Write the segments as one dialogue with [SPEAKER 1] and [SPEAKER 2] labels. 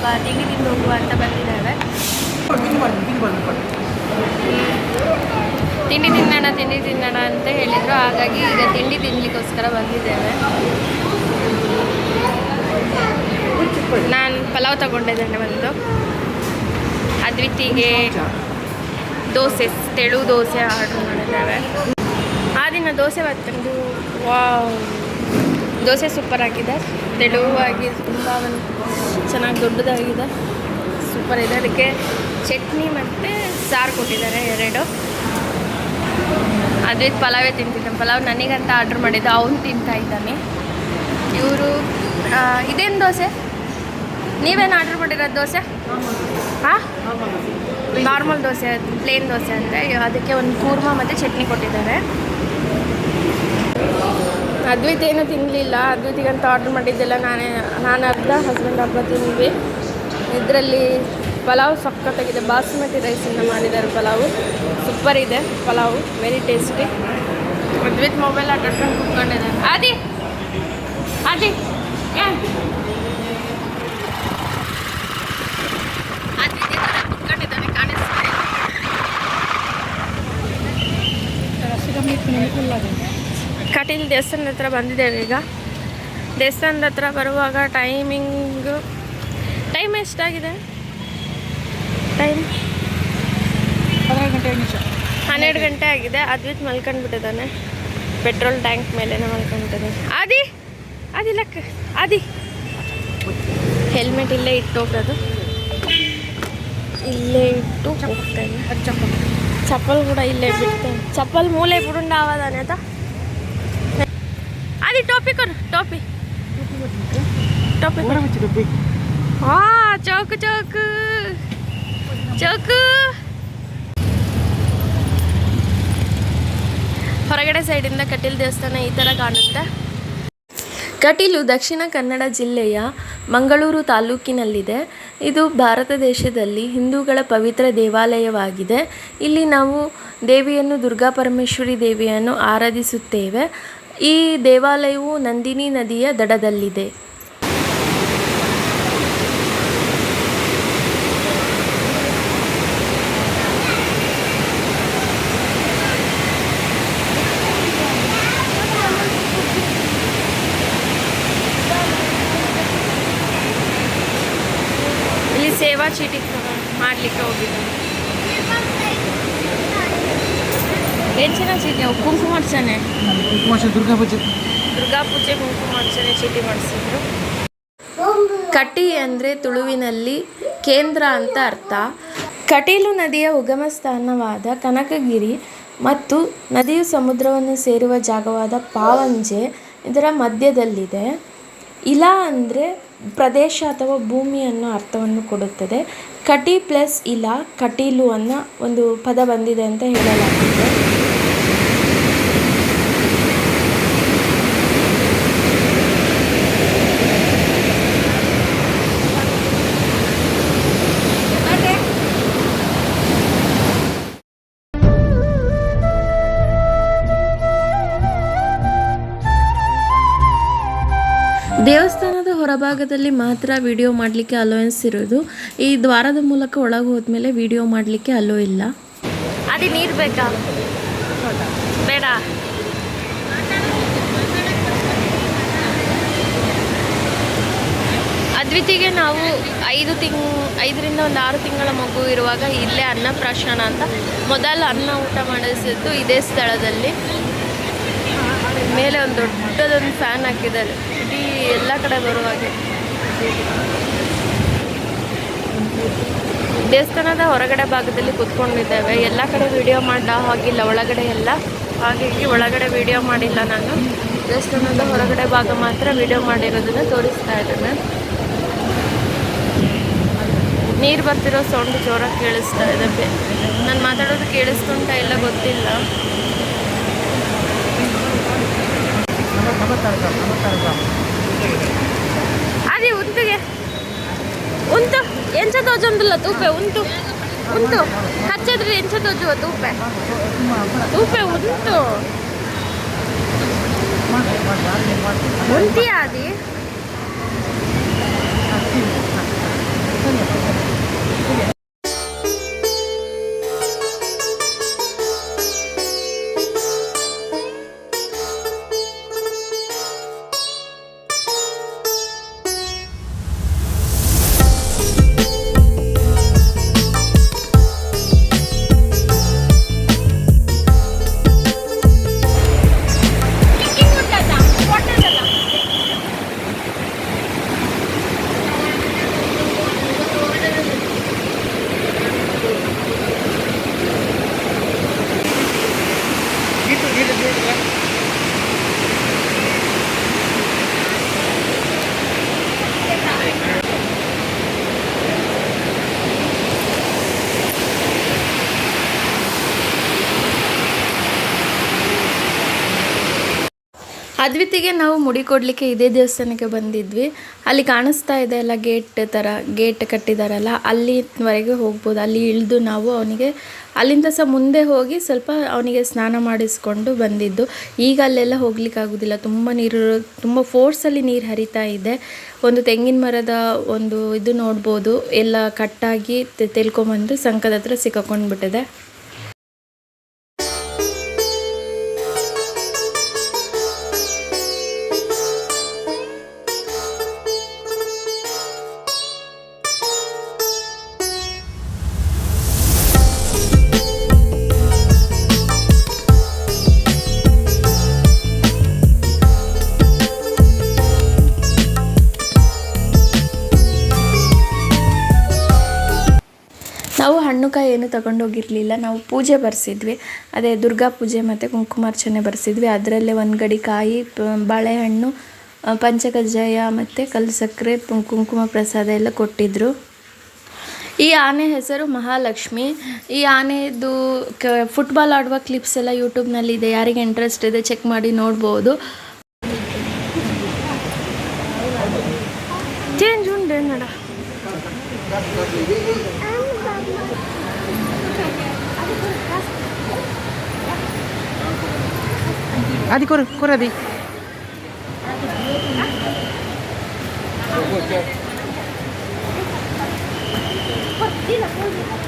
[SPEAKER 1] ಸ್ವಲ್ಪ ತಿಂಡಿ ತಿಂದು ಹೋಗುವ ಅಂತ ಬಂದಿದ್ದೇವೆ. ತಿಂಡಿ ತಿನ್ನೋಣ ತಿಂಡಿ ತಿನ್ನೋಣ ಅಂತ ಹೇಳಿದರು. ಹಾಗಾಗಿ ಈಗ ತಿಂಡಿ ತಿನ್ನಲಿಕ್ಕೋಸ್ಕರ ಬಂದಿದ್ದೇವೆ. ನಾನು ಪಲಾವ್ ತಗೊಂಡಿದ್ದೇನೆ ಒಂದು ಅದ್ವಿತಿಗೆ ದೋಸೆ, ತೆಳು ದೋಸೆ ಆರ್ಡ್ರ್ ಮಾಡಿದ್ದೇವೆ. ಆ ದಿನ ದೋಸೆ ಬತ್ತಂದು ವಾವ್. ದೋಸೆ ಸೂಪರ್ ಆಗಿದೆ. ತೆಳುವಾಗಿ ತುಂಬ ಒಂದು ಚೆನ್ನಾಗಿ ದೊಡ್ಡದಾಗಿದೆ. ಸೂಪರ್ ಇದೆ. ಅದಕ್ಕೆ ಚಟ್ನಿ ಮತ್ತು ಸಾರು ಕೊಟ್ಟಿದ್ದಾರೆ ಎರಡು. ಅದೇ ಪಲಾವೇ ತಿಂತಿದ್ದೆ ಪಲಾವ್ ನನಗಂತ ಆರ್ಡ್ರ್ ಮಾಡಿದ್ದು ಅವನು ತಿಂತಾ ಇದ್ದಾನೆ. ಇವರು ಇದೇನು ದೋಸೆ? ನೀವೇನು ಆರ್ಡ್ರ್ ಮಾಡಿರೋದು ದೋಸೆ? ಹಾಂ? ನಾರ್ಮಲ್ ದೋಸೆ ಪ್ಲೇನ್ ದೋಸೆ ಅಂದರೆ ಅದಕ್ಕೆ ಒಂದು ಕೂರ್ಮ ಮತ್ತು ಚಟ್ನಿ ಕೊಟ್ಟಿದ್ದಾರೆ. ಅದ್ವೈತ್ ಏನೂ ತಿನ್ನಲಿಲ್ಲ ಅದ್ವೈತಿಗಂತ ಆರ್ಡ್ರ್ ಮಾಡಿದ್ದೆಲ್ಲ ನಾನೇ ನಾನು ಅರ್ಧ ಹಸ್ಬೆಂಡ್ ಹಬ್ಬ ತಿಂದ್ವಿ. ಇದರಲ್ಲಿ ಪಲಾವ್ ಸಖತ್ತಾಗಿದೆ. ಬಾಸುಮತಿ ರೈಸಿಂದ ಮಾಡಿದ್ದಾರೆ ಪಲಾವು. ಸೂಪರ್ ಇದೆ pulao. Very tasty Advit mobile ಆಟಾಡ್ಕೊಂಡು ಕುತ್ಕೊಂಡಿದ್ದಾರೆ ಅದಿ ಅದಿ ಕುತ್ಕೊಂಡಿದ್ದಾನೆ ಕಾಣಿಸ್ತಾನೆ ಕಟೀಲ್ ದೇವಸ್ಥಾನದ ಹತ್ರ ಬಂದಿದ್ದೇವೆ ಈಗ. ದೇವಸ್ಥಾನದ ಹತ್ರ ಬರುವಾಗ ಟೈಮಿಂಗು ಟೈಮ್ ಎಷ್ಟಾಗಿದೆ? ಟೈಮ್ ಹನ್ನೆರಡು ಗಂಟೆ ಆಗಿದೆ. ಅದ್ವಿತ್ ಮಲ್ಕೊಂಡ್ಬಿಟ್ಟಿದ್ದಾನೆ. ಪೆಟ್ರೋಲ್ ಟ್ಯಾಂಕ್ ಮೇಲೇನೆ ಮಲ್ಕೊಂಡ್ಬಿಟ್ಟಿದ್ದಾನೆ. ಆದಿ ಅದಿ ಲಕ್ಕ ಆದಿ. ಹೆಲ್ಮೆಟ್ ಇಲ್ಲೇ ಇಟ್ಟು ಹೋಗೋದು ಇಲ್ಲೇ ಇಟ್ಟು ಹೋಗ್ತೇನೆ.
[SPEAKER 2] ಅದು ಚಪ್ಪಲ್.
[SPEAKER 1] ಚಪ್ಪಲ್ ಕೂಡ ಇಲ್ಲೇ ಬಿಡ್ತೇನೆ. ಚಪ್ಪಲ್ ಮೂಲೆ ಬಿಡುಂಡ ಆವಾದಾನೆ ಆತ टोपी टोपी करो टोपी
[SPEAKER 2] टोपी करो टोपी
[SPEAKER 1] हाँ चौक चौक ಚೌಕ. ಹೊರಗಡೆ ಸೈಡಿಂದ ಕಟೀಲ್ ದೇವಸ್ಥಾನ ಈ ಥರ ಕಾಣುತ್ತೆ. ಕಟೀಲು ದಕ್ಷಿಣ ಕನ್ನಡ ಜಿಲ್ಲೆಯ ಮಂಗಳೂರು ತಾಲೂಕಿನಲ್ಲಿದೆ. ಇದು ಭಾರತ ದೇಶದಲ್ಲಿ ಹಿಂದೂಗಳ ಪವಿತ್ರ ದೇವಾಲಯವಾಗಿದೆ. ಇಲ್ಲಿ ನಾವು ದೇವಿಯನ್ನು ದುರ್ಗಾ ಪರಮೇಶ್ವರಿ ದೇವಿಯನ್ನು ಆರಾಧಿಸುತ್ತೇವೆ. ಈ ದೇವಾಲಯವು ನಂದಿನಿ ನದಿಯ ದಡದಲ್ಲಿದೆ. ಇಲ್ಲಿ ಸೇವಾ ಚೀಟಿ ಮಾಡಲಿಕ್ಕೆ ಹೋಗಿದ್ದು ಏನು ಚೆನ್ನಾಗಿ ಚೀಟಿ ಅವು ಕುಂಕುಮ ಅರ್ಚನೆ
[SPEAKER 2] ಕುಂಕುಮಾಶ ದುರ್ಗಾ ಪೂಜೆ.
[SPEAKER 1] ದುರ್ಗಾ ಪೂಜೆ ಕುಂಕುಮ ಅರ್ಚನೆ ಚೀಟಿ ಮಾಡಿಸಿದ್ರು. ಕಟಿ ಅಂದರೆ ತುಳುವಿನಲ್ಲಿ ಕೇಂದ್ರ ಅಂತ ಅರ್ಥ. ಕಟೀಲು ನದಿಯ ಉಗಮ ಸ್ಥಾನವಾದ ಕನಕಗಿರಿ ಮತ್ತು ನದಿಯು ಸಮುದ್ರವನ್ನು ಸೇರುವ ಜಾಗವಾದ ಪಾವಂಜೆ ಇದರ ಮಧ್ಯದಲ್ಲಿದೆ. ಇಲ ಅಂದರೆ ಪ್ರದೇಶ ಅಥವಾ ಭೂಮಿ ಅನ್ನೋ ಅರ್ಥವನ್ನು ಕೊಡುತ್ತದೆ. ಕಟಿ ಪ್ಲಸ್ ಇಲ ಕಟೀಲು ಅನ್ನೋ ಒಂದು ಪದ ಬಂದಿದೆ ಅಂತ ಹೇಳಲಾಗಿದೆ ಹೊರಭಾಗದಲ್ಲಿ ಮಾತ್ರ ವಿಡಿಯೋ ಮಾಡಲಿಕ್ಕೆ ಅಲೋಯನ್ಸ್ ಇರೋದು. ಈ ದ್ವಾರದ ಮೂಲಕ ಒಳಗೆ ಹೋದ್ಮೇಲೆ ವಿಡಿಯೋ ಮಾಡಲಿಕ್ಕೆ ಅಲೋ ಇಲ್ಲ. ಅದೇ ನೀರು ಬೇಕಾ? ಬೇಡ. ಅದ್ವಿತಿಗೆ ನಾವು ಐದು ತಿಂಗ್, ಐದರಿಂದ ಒಂದು ಆರು ತಿಂಗಳ ಮಗು ಇರುವಾಗ ಇಲ್ಲೇ ಅನ್ನಪ್ರಾಶನ ಅಂತ ಮೊದಲು ಅನ್ನ ಊಟ ಮಾಡಿಸಿದ್ದು ಇದೇ ಸ್ಥಳದಲ್ಲಿ. ಮೇಲೆ ಒಂದು ದೊಡ್ಡದೊಂದು ಫ್ಯಾನ್ ಹಾಕಿದ್ದಾರೆ. ಇಡೀ ಎಲ್ಲ ಕಡೆ ಬರುವ ಹಾಗೆ ದೇವಸ್ಥಾನದ ಹೊರಗಡೆ ಭಾಗದಲ್ಲಿ ಕುತ್ಕೊಂಡಿದ್ದೇವೆ. ಎಲ್ಲ ಕಡೆ ವಿಡಿಯೋ ಮಾಡ ಹಾಗಿಲ್ಲ ಒಳಗಡೆ ಎಲ್ಲ. ಹಾಗಾಗಿ ಒಳಗಡೆ ವಿಡಿಯೋ ಮಾಡಿಲ್ಲ ನಾನು. ದೇವಸ್ಥಾನದ ಹೊರಗಡೆ ಭಾಗ ಮಾತ್ರ ವಿಡಿಯೋ ಮಾಡಿರೋದನ್ನ ತೋರಿಸ್ತಾ ಇದ್ದೇನೆ. ನೀರು ಬರ್ತಿರೋ ಸೌಂಡ್ ಜೋರಾಗಿ ಕೇಳಿಸ್ತಾ ಇದೆ. ನಾನು ಮಾತಾಡೋದು ಕೇಳಿಸ್ಕೊಂತ ಇಲ್ಲ ಗೊತ್ತಿಲ್ಲ. ಅದೇ ಉಂಟುಗೆ ಉಂಟು ಎಂಚ ತೋಜೊಂದಿಲ್ಲ ತೂಪೆ ಉಂಟು ಉಂಟು ಹಚ್ಚಿದ್ರೆ ಎಂಚ ತೋಜುವ ತೂಪೆ? ತೂಪೆ ಉಂಟು ಉಂತಿಯಾದಿ ಅದ್ವಿತಿಗೆ ನಾವು ಮುಡಿ ಕೊಡಲಿಕ್ಕೆ ಇದೇ ದೇವಸ್ಥಾನಕ್ಕೆ ಬಂದಿದ್ವಿ. ಅಲ್ಲಿ ಕಾಣಿಸ್ತಾ ಇದೆ ಅಲ್ಲ ಗೇಟ್ ಥರ ಗೇಟ್ ಕಟ್ಟಿದಾರಲ್ಲ, ಅಲ್ಲಿವರೆಗೆ ಹೋಗ್ಬೋದು. ಅಲ್ಲಿ ಇಳಿದು ನಾವು ಅವನಿಗೆ ಅಲ್ಲಿಂದ ಸಹ ಮುಂದೆ ಹೋಗಿ ಸ್ವಲ್ಪ ಅವನಿಗೆ ಸ್ನಾನ ಮಾಡಿಸ್ಕೊಂಡು ಬಂದಿದ್ದು. ಈಗ ಅಲ್ಲೆಲ್ಲ ಹೋಗ್ಲಿಕ್ಕಾಗೋದಿಲ್ಲ ತುಂಬ ನೀರು, ತುಂಬ ಫೋರ್ಸಲ್ಲಿ ನೀರು ಹರಿತಾ ಇದೆ. ಒಂದು ತೆಂಗಿನ ಮರದ ಒಂದು ಇದು ನೋಡ್ಬೋದು. ಎಲ್ಲ ಕಟ್ಟಾಗಿ ತೆಲ್ಕೊಂಬಂದು ಸಂಕದ ಹತ್ರ ಸಿಕ್ಕಾಕೊಂಡ್ಬಿಟ್ಟಿದೆ. ಕಾಯಿ ಏನು ತಗೊಂಡೋಗಿರಲಿಲ್ಲ. ನಾವು ಪೂಜೆ ಬರ್ಸಿದ್ವಿ. ಅದೇ ದುರ್ಗಾ ಪೂಜೆ ಮತ್ತು ಕುಂಕುಮಾರ್ಚನೆ ಬರ್ಸಿದ್ವಿ. ಅದರಲ್ಲೇ ಒಂದು ಗಡಿ ಕಾಯಿ ಬಾಳೆಹಣ್ಣು ಪಂಚಕಜ್ಜಾಯ ಮತ್ತು ಕಲ್ಲು ಸಕ್ಕರೆ ಕುಂಕುಮ ಪ್ರಸಾದ ಎಲ್ಲ ಕೊಟ್ಟಿದ್ದರು ಈ ಆನೆ ಹೆಸರು ಮಹಾಲಕ್ಷ್ಮಿ. ಈ ಆನೆದು ಕ ಫುಟ್ಬಾಲ್ ಆಡುವ ಕ್ಲಿಪ್ಸ್ ಎಲ್ಲ ಯೂಟ್ಯೂಬ್ನಲ್ಲಿ ಇದೆ ಯಾರಿಗೆ ಇಂಟ್ರೆಸ್ಟ್ ಇದೆ ಚೆಕ್ ಮಾಡಿ ನೋಡ್ಬೋದು ಚೇಂಜ್ ಉಂಟು ನಡ
[SPEAKER 2] ಆದಿ ಕೊರು ಕೊರದಿ
[SPEAKER 3] ಬಣ್ಣ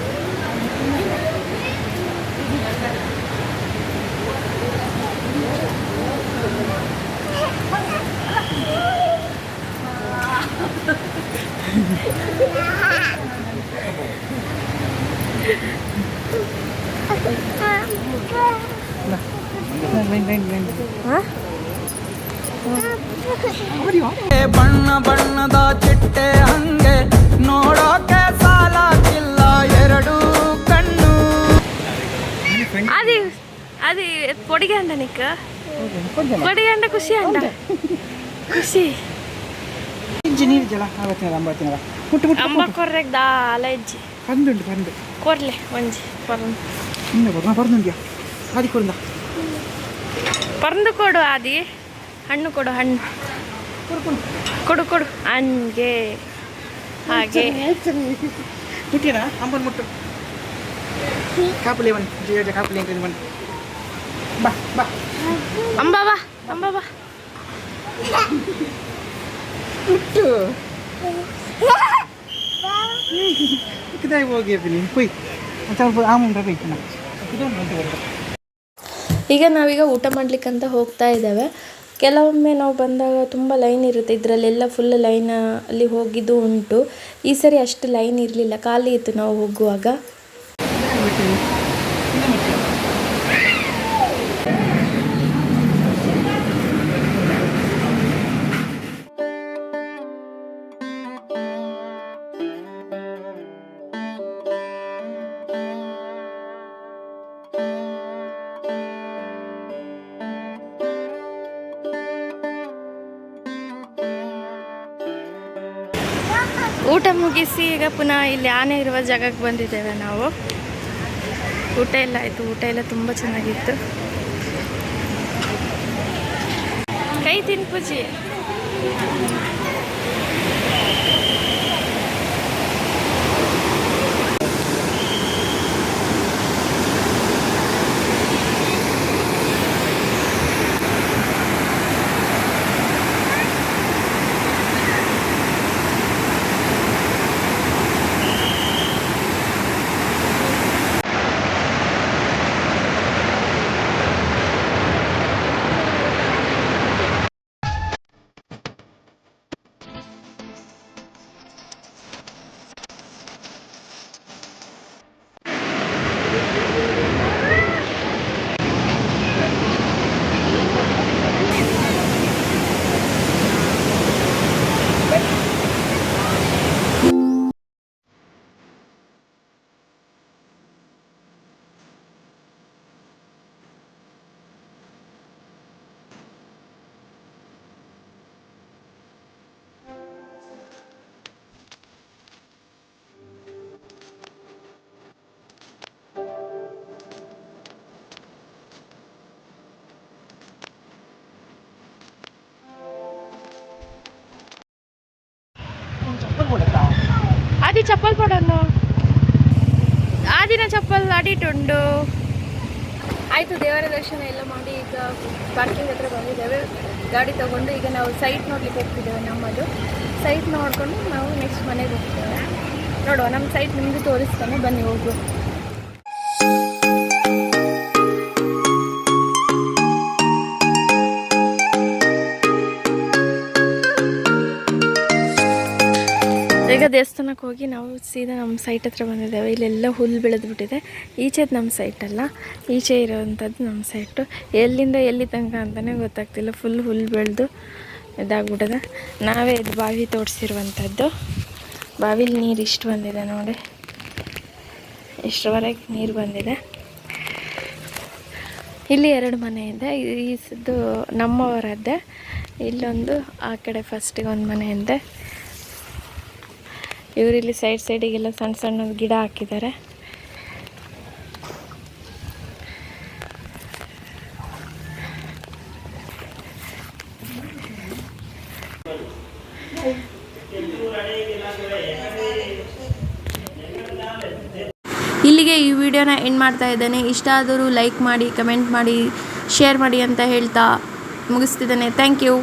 [SPEAKER 1] అది అది పొడిగా అంట నీకు పొడిగా అంట ఖుషి అంట ಖುಷಿ
[SPEAKER 2] ಇಂಚಿ ನೀರು ಜಲ ಆವತ್ತಿನ ಅಂಬತ್ತಿನ ಮುಟ್ಟು ಮುಟ್ಟು
[SPEAKER 1] ಅಂಬ ಕೊರ್ರೆಗ್ ದಾ ಅಲಜ್ಜಿ
[SPEAKER 2] ಪಂದುಂಡು ಪಂದು
[SPEAKER 1] ಕೊರ್ಲೆ ಒಂಜಿ ಪರ್ನ್
[SPEAKER 2] ಇನ್ನು ಬರ್ನ ಪರ್ನುಂಡ್ಯ ಆದಿ ಕೊರಿಂದ
[SPEAKER 1] ಪರ್ಂದು ಕೊಡು ಆದಿ ಹಣ್ಣು ಕೊಡು ಹಣ್ಣು ಕೊಡು ಕೊಡು ಹಂಗೆ ಹಾಗೆ
[SPEAKER 2] ಮುಟ್ಟಿನ ಅಂಬನ್ ಮುಟ್ಟು ಕಾಪುಲಿ ಬನ್ನಿ ಜೀವ ಕಾಪುಲಿ ಅಂತ ಬನ್ನಿ ಬಾ ಬಾ
[SPEAKER 1] ಅಂಬ ಬಾ ಅಂಬ ಬಾ
[SPEAKER 2] ಹೋಗಿ ಅಂತ ಇದೊಂದು
[SPEAKER 1] ಈಗ ನಾವೀಗ ಊಟ ಮಾಡ್ಲಿಕ್ಕಂತ ಹೋಗ್ತಾ ಇದ್ದೇವೆ. ಕೆಲವೊಮ್ಮೆ ನಾವು ಬಂದಾಗ ತುಂಬ ಲೈನ್ ಇರುತ್ತೆ. ಇದರಲ್ಲೆಲ್ಲ ಫುಲ್ ಲೈನ್ ಅಲ್ಲಿ ಹೋಗಿದ್ದು ಉಂಟು. ಈ ಸರಿ ಅಷ್ಟು ಲೈನ್ ಇರಲಿಲ್ಲ. ಖಾಲಿ ಇತ್ತು ನಾವು ಹೋಗುವಾಗ. ಊಟ ಮುಗಿಸಿ ಈಗ ಪುನಃ ಇಲ್ಲಿ ಆನೆ ಇರುವ ಜಾಗಕ್ಕೆ ಬಂದಿದ್ದೇವೆ ನಾವು. ಊಟ ಎಲ್ಲ ಆಯಿತು. ಊಟ ಎಲ್ಲ ತುಂಬ ಚೆನ್ನಾಗಿತ್ತು. ಕೈ ತಿನ್ ಚಪ್ಪಲ್ ಕೊಡಲ್ಲ ಆ ದಿನ ಚಪ್ಪಲ್ ಆಡಿಟುಂಡು ಆಯಿತು, ದೇವರ ದರ್ಶನ ಎಲ್ಲ ಮಾಡಿ ಈಗ ಪಾರ್ಕಿಂಗ್ ಹತ್ರ ಬಂದಿದ್ದೇವೆ. ಗಾಡಿ ತಗೊಂಡು ಈಗ ನಾವು ಸೈಟ್ ನೋಡ್ಲಿಕ್ಕೆ ಹೋಗ್ತಿದ್ದೇವೆ ನಮ್ಮದು. ಸೈಟ್ ನೋಡಿಕೊಂಡು ನಾವು ನೆಕ್ಸ್ಟ್ ಮನೆಗೆ ಹೋಗ್ತೇವೆ. ನೋಡುವ ನಮ್ಮ ಸೈಟ್ ನಿಮಗೆ ತೋರಿಸ್ತಾನೆ. ಬನ್ನಿ, ಹೋಗುವ. ದೇವಸ್ಥಾನಕ್ಕೆ ಹೋಗಿ ನಾವು ಸೀದಾ ನಮ್ಮ ಸೈಟ್ ಹತ್ರ ಬಂದಿದ್ದೇವೆ. ಇಲ್ಲೆಲ್ಲ ಹುಲ್ಲು ಬೆಳೆದ್ಬಿಟ್ಟಿದೆ. ಈಚೆದು ನಮ್ಮ ಸೈಟ್ ಅಲ್ಲ. ಈಚೆ ಇರೋವಂಥದ್ದು ನಮ್ಮ ಸೈಟು ಎಲ್ಲಿಂದ ಎಲ್ಲಿ ತನಕ ಅಂತಲೇ ಗೊತ್ತಾಗ್ತಿಲ್ಲ. ಫುಲ್ ಹುಲ್ಲು ಬೆಳೆದು ಇದಾಗ್ಬಿಟ್ಟಿದೆ. ನಾವೇ ಇದು ಬಾವಿ ತೋಡಿಸಿರುವಂಥದ್ದು ಬಾವಿಲಿ ನೀರು ಇಷ್ಟು ಬಂದಿದೆ ನೋಡಿ. ಇಷ್ಟರವರೆಗೆ ನೀರು ಬಂದಿದೆ. ಇಲ್ಲಿ ಎರಡು ಮನೆ ಇದೆ. ಈ ಸದ್ದು ನಮ್ಮವರದ್ದೇ. ಇಲ್ಲೊಂದು ಆ ಕಡೆ ಫಸ್ಟಿಗೆ ಒಂದು ಮನೆ ಇದೆ. ಇವರಿಲ್ಲಿ ಸೈಡ್ ಸೈಡಿಗೆಲ್ಲ ಸಣ್ಣ ಸಣ್ಣ ಗಿಡ ಹಾಕಿದ್ದಾರೆ. ಇಲ್ಲಿಗೆ ಈ ವಿಡಿಯೋನ ಎಂಡ್ ಮಾಡ್ತಾ ಇದ್ದೇನೆ. ಇಷ್ಟ ಆದರೂ ಲೈಕ್ ಮಾಡಿ ಕಮೆಂಟ್ ಮಾಡಿ ಶೇರ್ ಮಾಡಿ ಅಂತ ಹೇಳ್ತಾ ಮುಗಿಸ್ತಿದ್ದೇನೆ. Thank you